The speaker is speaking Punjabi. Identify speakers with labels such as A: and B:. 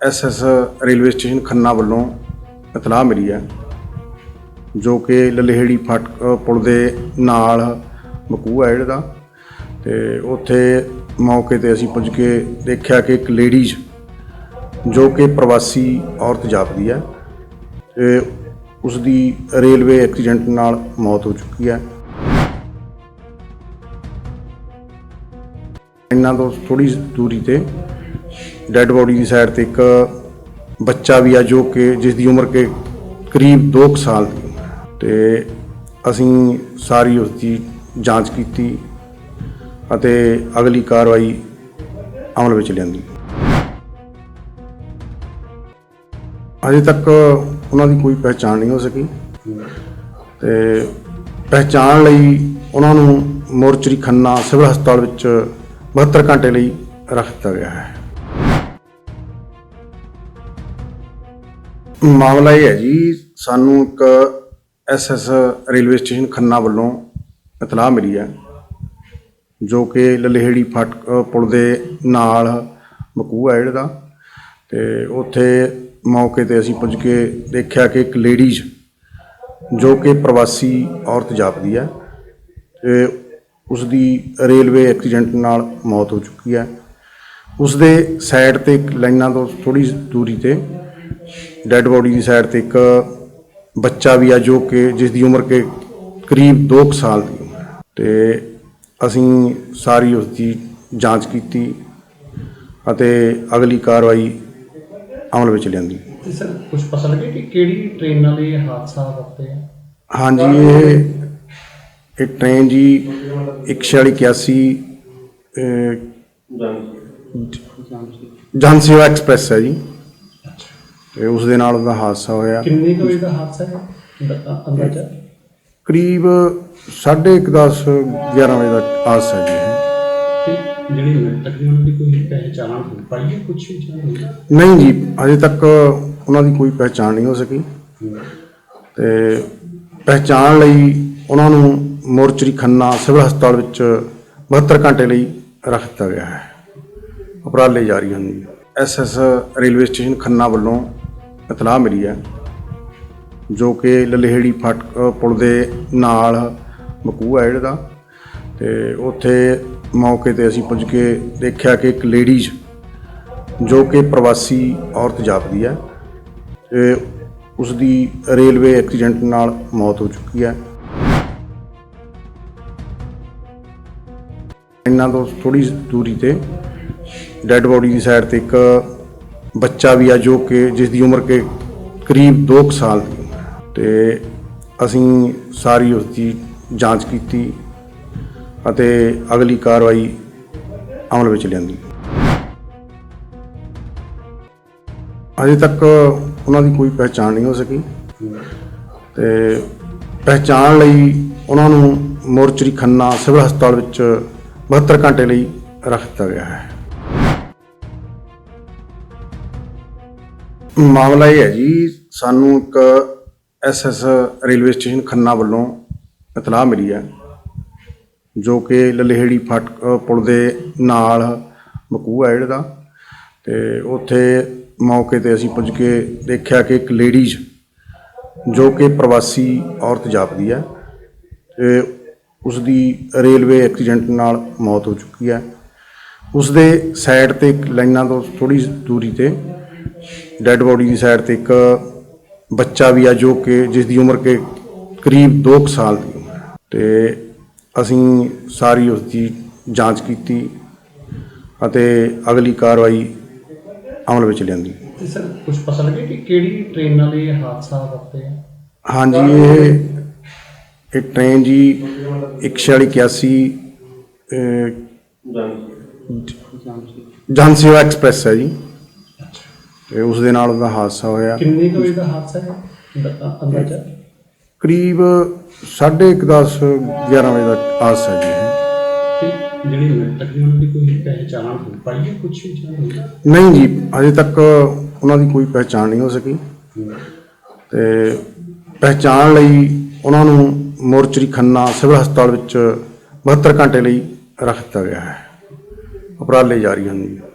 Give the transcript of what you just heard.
A: ਐਸਐਸ ਰੇਲਵੇ ਸਟੇਸ਼ਨ ਖੰਨਾ ਵੱਲੋਂ ਇਤਲਾਹ ਮਿਲੀ ਹੈ, ਜੋ ਕਿ ਲਲਹੇੜੀ ਫਟ ਪੁਲ ਦੇ ਨਾਲ ਮਕੂ ਹੈ ਜਿਹੜਾ। ਤੇ ਉੱਥੇ ਮੌਕੇ ਤੇ ਅਸੀਂ ਪੁੱਜ ਕੇ ਦੇਖਿਆ ਕਿ ਇੱਕ ਲੇਡੀਜ਼ ਜੋ ਕਿ ਪ੍ਰਵਾਸੀ ਔਰਤ ਜਾਪਦੀ ਹੈ ਤੇ ਉਸ ਦੀ ਰੇਲਵੇ ਐਕਸੀਡੈਂਟ ਨਾਲ ਮੌਤ ਹੋ ਚੁੱਕੀ ਹੈ। ਇਹਨਾਂ ਤੋਂ ਥੋੜੀ ਦੂਰੀ ਤੇ ਡੈੱਡ ਬੋਡੀ ਦੀ ਸਾਈਡ ਤੇ ਇੱਕ ਬੱਚਾ ਵੀ ਆ ਜੋ ਕਿ ਜਿਸ ਦੀ ਉਮਰ ਕੇ ਕਰੀਬ 2 ਸਾਲ ਦੀ। ਤੇ ਅਸੀਂ ਸਾਰੀ ਉਸ ਦੀ ਜਾਂਚ ਕੀਤੀ ਅਤੇ ਅਗਲੀ ਕਾਰਵਾਈ ਅਮਲ ਵਿੱਚ ਲਿਆਂਦੀ। ਅਜੇ ਤੱਕ ਉਹਨਾਂ ਦੀ ਕੋਈ ਪਹਿਚਾਣ ਨਹੀਂ ਹੋ ਸਕੀ। ਤੇ ਪਹਿਚਾਣ ਲਈ ਉਹਨਾਂ ਨੂੰ ਮੋਰਚਰੀ ਖੰਨਾ ਸਿਵਲ ਹਸਪਤਾਲ ਵਿੱਚ 72 ਘੰਟੇ ਲਈ ਰੱਖ ਦਿੱਤਾ ਗਿਆ ਹੈ। ਮਾਮਲਾ ਇਹ ਹੈ ਜੀ, ਸਾਨੂੰ ਇੱਕ ਐਸਐਸ ਰੇਲਵੇ ਸਟੇਸ਼ਨ ਖੰਨਾ ਵੱਲੋਂ ਇਤਲਾਹ ਮਿਲੀ ਹੈ, ਜੋ ਕਿ ਲਲਹੇੜੀ ਫਟ ਪੁਲ ਦੇ ਨਾਲ ਮਕੂ ਹੈ ਜਿਹੜਾ, ਤੇ ਉੱਥੇ ਮੌਕੇ ਤੇ ਅਸੀਂ ਪੁੱਜ ਕੇ ਦੇਖਿਆ ਕਿ ਇੱਕ ਲੇਡੀਜ਼ ਜੋ ਕਿ ਪ੍ਰਵਾਸੀ ਔਰਤ ਜਾਪਦੀ ਹੈ, ਤੇ ਉਸ ਦੀ ਰੇਲਵੇ ਐਕਸੀਡੈਂਟ ਨਾਲ ਮੌਤ ਹੋ ਚੁੱਕੀ ਹੈ। ਉਸ ਦੇ ਸਾਈਡ ਤੇ ਇੱਕ ਲਾਈਨਾਂ ਤੋਂ ਥੋੜੀ ਦੂਰੀ ਤੇ ਡੈੱਡ ਬੋਡੀ ਦੀ ਸਾਈਡ ਤੇ ਇੱਕ ਬੱਚਾ ਵੀ ਆ ਜੋ ਕਿ ਜਿਸ ਦੀ ਉਮਰ ਕੇ ਕਰੀਬ 2 ਸਾਲ ਦੀ ਤੇ ਅਸੀਂ ਸਾਰੀ ਉਸ ਦੀ ਜਾਂਚ ਕੀਤੀ ਅਤੇ ਅਗਲੀ ਕਾਰਵਾਈ ਅਮਲ ਵਿੱਚ ਲਿਆਂਦੀ।
B: ਤੇ ਸਰ ਕੁਝ ਪਤਾ ਲੱਗਿਆ ਕਿ ਕਿਹੜੀ ਟ੍ਰੇਨ ਨਾਲ ਇਹ ਹਾਦਸਾ ਵਾਪਰਿਆ?
A: ਹਾਂਜੀ ਇਹ ਇਹ ਟ੍ਰੇਨ ਜੀ 1481 ਜਨ ਸੇਵਾ ਐਕਸਪ੍ਰੈਸ ਹੈ ਜੀ। ਤੇ ਉਸ ਦੇ ਨਾਲ ਉਹਦਾ ਹਾਦਸਾ ਹੋਇਆ।
B: ਕਿੰਨੇ ਕੁ ਵਜੇ ਦਾ ਹਾਦਸਾ ਹੈ? ਅੰਦਾਜ਼ਾ
A: ਕਰੀਬ 1:30 ਦਸ 11 ਵਜੇ ਦਾ ਹਾਦਸਾ ਜੀ ਇਹ।
B: ਤੇ ਜਿਹੜੀ ਮ੍ਰਿਤਕ ਦੀ ਉਹਨਾਂ ਦੀ ਕੋਈ ਪਹਿਚਾਣ ਹੋ ਪਾਈ ਹੈ ਕੁਝ ਜਾਣ ਹੋਈ
A: ਨਹੀਂ? ਜੀ ਅਜੇ ਤੱਕ ਉਹਨਾਂ ਦੀ ਕੋਈ ਪਹਿਚਾਣ ਨਹੀਂ ਹੋ ਸਕੀ। ਤੇ ਪਹਿਚਾਣ ਲਈ ਉਹਨਾਂ ਨੂੰ ਮੋਰਚਰੀ ਖੰਨਾ ਸਿਵਲ ਹਸਪਤਾਲ ਵਿੱਚ 72 ਘੰਟੇ ਲਈ ਰੱਖ ਦਿੱਤਾ ਗਿਆ ਹੈ। ਉਪਰਾਲੇ ਜਾਰੀ ਹਨ ਐਸਐਸ ਰੇਲਵੇ ਸਟੇਸ਼ਨ ਖੰਨਾ ਵੱਲੋਂ ਇਤਲਾਹ ਮਿਲੀ ਹੈ, ਜੋ ਕਿ ਲਲਹੇੜੀ ਫਟ ਪੁਲ ਦੇ ਨਾਲ ਮਕੂ ਹੈ ਜਿਹੜਾ। ਤੇ ਉੱਥੇ ਮੌਕੇ ਤੇ ਅਸੀਂ ਪੁੱਜ ਕੇ ਦੇਖਿਆ ਕਿ ਇੱਕ ਲੇਡੀਜ਼ ਜੋ ਕਿ ਪ੍ਰਵਾਸੀ ਔਰਤ ਜਾਪਦੀ ਹੈ, ਤੇ ਉਸ ਦੀ ਰੇਲਵੇ ਐਕਸੀਡੈਂਟ ਨਾਲ ਮੌਤ ਹੋ ਚੁੱਕੀ ਹੈ। ਇਹਨਾਂ ਤੋਂ ਥੋੜੀ ਦੂਰੀ ਤੇ ਡੈੱਡ ਬੋਡੀ ਦੀ ਸਾਈਡ ਤੇ ਇੱਕ ਬੱਚਾ ਵੀ ਆ ਜੋ ਕਿ ਜਿਸ ਦੀ ਉਮਰ ਕੇ ਕਰੀਬ 2 ਸਾਲ ਦੀ। ਤੇ ਅਸੀਂ ਸਾਰੀ ਉਸ ਦੀ ਜਾਂਚ ਕੀਤੀ ਅਤੇ ਅਗਲੀ ਕਾਰਵਾਈ ਅਮਲ ਵਿੱਚ ਲਿਆਂਦੀ। ਅਜੇ ਤੱਕ ਉਹਨਾਂ ਦੀ ਕੋਈ ਪਹਿਚਾਣ ਨਹੀਂ ਹੋ ਸਕੀ। ਤੇ ਪਹਿਚਾਣ ਲਈ ਉਹਨਾਂ ਨੂੰ ਮੋਰਚਰੀ ਖੰਨਾ ਸਿਵਲ ਹਸਪਤਾਲ ਵਿੱਚ 72 ਘੰਟੇ ਲਈ ਰੱਖ ਦਿੱਤਾ ਗਿਆ ਹੈ। ਮਾਮਲਾ ਇਹ ਹੈ ਜੀ, ਸਾਨੂੰ ਇੱਕ ਐਸਐਸ ਰੇਲਵੇ ਸਟੇਸ਼ਨ ਖੰਨਾ ਵੱਲੋਂ ਇਤਲਾਹ ਮਿਲੀ ਹੈ, ਜੋ ਕਿ ਲਲਹੇੜੀ ਫਟ ਪੁਲ ਦੇ ਨਾਲ ਮਕੂ ਹੈ ਜਿਹੜਾ, ਤੇ ਉੱਥੇ ਮੌਕੇ ਤੇ ਅਸੀਂ ਪੁੱਜ ਕੇ ਦੇਖਿਆ ਕਿ ਇੱਕ ਲੇਡੀਜ਼ ਜੋ ਕਿ ਪ੍ਰਵਾਸੀ ਔਰਤ ਜਾਪਦੀ ਹੈ, ਤੇ ਉਸ ਦੀ ਰੇਲਵੇ ਐਕਸੀਡੈਂਟ ਨਾਲ ਮੌਤ ਹੋ ਚੁੱਕੀ ਹੈ। ਉਸ ਦੇ ਸਾਈਡ ਤੇ ਲਾਈਨਾਂ ਤੋਂ ਥੋੜੀ ਦੂਰੀ ਤੇ ਡੈੱਡ ਬੋਡੀ ਦੀ ਸਾਈਡ ਤੇ ਇੱਕ ਬੱਚਾ ਵੀ ਆ ਜੋ ਕਿ ਜਿਸ ਦੀ ਉਮਰ ਕੇ ਕਰੀਬ 2 ਸਾਲ ਦੀ ਤੇ ਅਸੀਂ ਸਾਰੀ ਉਸ ਦੀ ਜਾਂਚ ਕੀਤੀ ਅਤੇ ਅਗਲੀ ਕਾਰਵਾਈ ਅਮਲ ਵਿੱਚ ਲਿਆਂਦੀ।
B: ਤੇ ਸਰ ਕੁਝ ਪਤਾ ਲੱਗਿਆ ਕਿ ਕਿਹੜੀ ਟ੍ਰੇਨ ਨਾਲ ਇਹ ਹਾਦਸਾ ਵਾਪਰਿਆ?
A: ਹਾਂਜੀ ਇਹ ਇਹ ਟ੍ਰੇਨ ਜੀ 1481 ਜਨ ਸੇਵਾ ਐਕਸਪ੍ਰੈਸ ਹੈ ਜੀ। ਤੇ ਉਸ ਦੇ ਨਾਲ ਉਹਦਾ ਹਾਦਸਾ ਹੋਇਆ।
B: ਕਿੰਨੇ ਕੁ ਵਜੇ ਦਾ ਹਾਦਸਾ ਹੈ? ਦ- ਅੰਦਾਜ਼ਾ?
A: ਕਰੀਬ 1:30 ਦਸ 11 ਵਜੇ ਦਾ ਹਾਦਸਾ ਜੀ ਇਹ।
B: ਤੇ ਜਿਹੜੀ ਮ੍ਰਿਤਕ ਦੀ ਉਹਨਾਂ ਦੀ ਕੋਈ ਪਹਿਚਾਣ ਹੋ ਪਾਈ ਹੈ ਕੁਝ ਜਾਣ ਹੋਈ
A: ਨਹੀਂ? ਜੀ ਅਜੇ ਤੱਕ ਉਹਨਾਂ ਦੀ ਕੋਈ ਪਹਿਚਾਣ ਨਹੀਂ ਹੋ ਸਕੀ। ਤੇ ਪਹਿਚਾਣ ਲਈ ਉਹਨਾਂ ਨੂੰ ਮੋਰਚਰੀ ਖੰਨਾ ਸਿਵਲ ਹਸਪਤਾਲ ਵਿੱਚ 72 ਘੰਟੇ ਲਈ ਰੱਖ ਦਿੱਤਾ ਗਿਆ ਹੈ। ਉਪਰਾਲੇ ਜਾਰੀ ਹਨ ਜੀ।